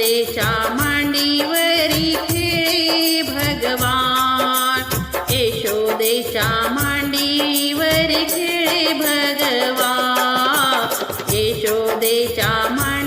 मोरेच्या मांडीवरी खेळे भगवान. यशोदेच्या मांडीवरी खेळे भगवान. यशोदेच्या मांडी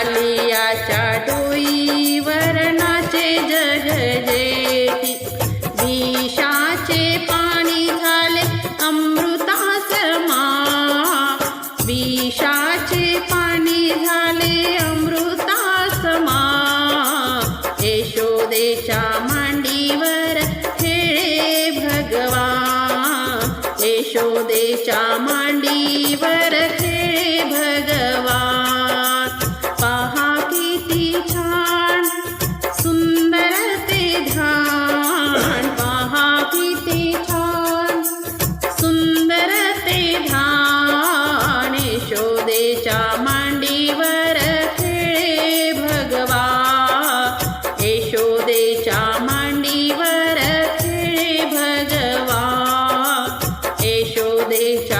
आलियाच्या डोई वरणाचे जग जे the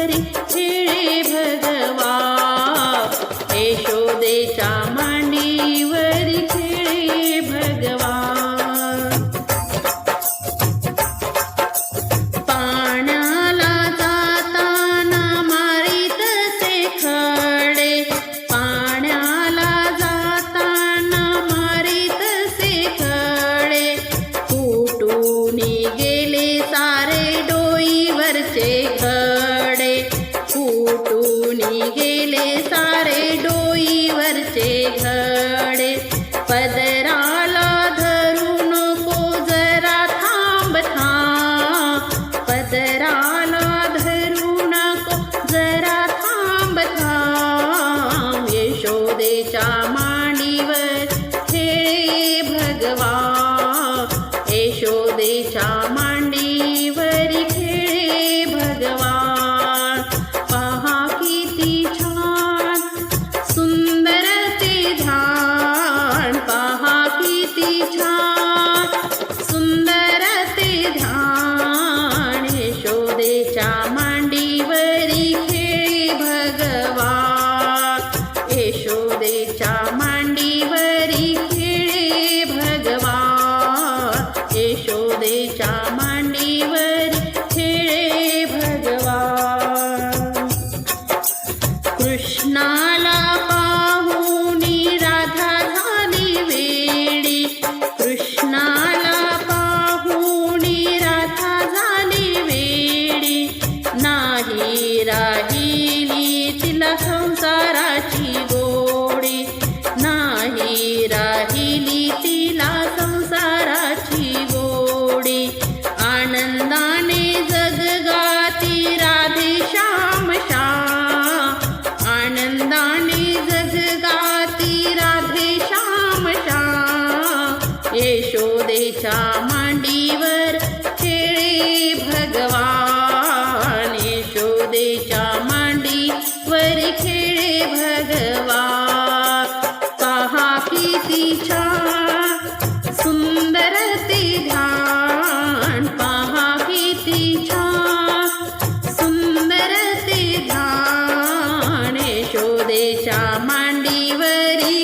यशोदेच्या मांडीवर खेळे भगवान. यशोदेच्या मांडीवर खेळे भगवान. पहा किती छान सुंदर ते ध्यान. पहा किती छान सुंदर ते ध्यान. यशोदेच्या मांडीवरी